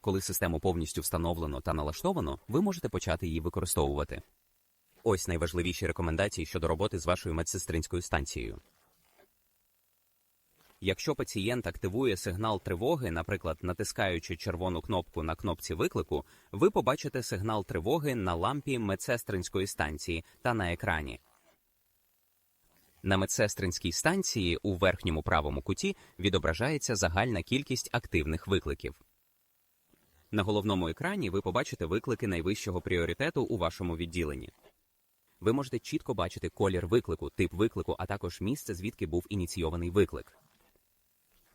Коли систему повністю встановлено та налаштовано, ви можете почати її використовувати. Ось найважливіші рекомендації щодо роботи з вашою медсестринською станцією. Якщо пацієнт активує сигнал тривоги, наприклад, натискаючи червону кнопку на кнопці виклику, ви побачите сигнал тривоги на лампі медсестринської станції та на екрані. На медсестринській станції у верхньому правому куті відображається загальна кількість активних викликів. На головному екрані ви побачите виклики найвищого пріоритету у вашому відділенні. Ви можете чітко бачити колір виклику, тип виклику, а також місце, звідки був ініційований виклик.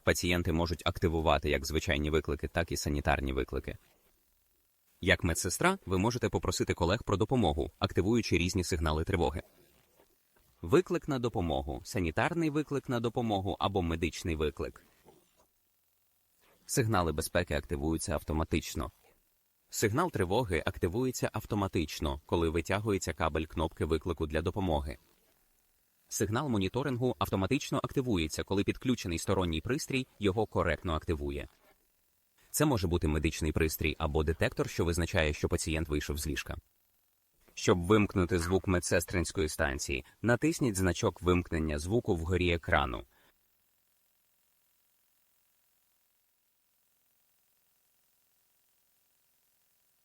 Пацієнти можуть активувати як звичайні виклики, так і санітарні виклики. Як медсестра, ви можете попросити колег про допомогу, активуючи різні сигнали тривоги. Виклик на допомогу, санітарний виклик на допомогу або медичний виклик. Сигнали безпеки активуються автоматично. Сигнал тривоги активується автоматично, коли витягується кабель кнопки виклику для допомоги. Сигнал моніторингу автоматично активується, коли підключений сторонній пристрій його коректно активує. Це може бути медичний пристрій або детектор, що визначає, що пацієнт вийшов з ліжка. Щоб вимкнути звук медсестринської станції, натисніть значок вимкнення звуку вгорі екрану.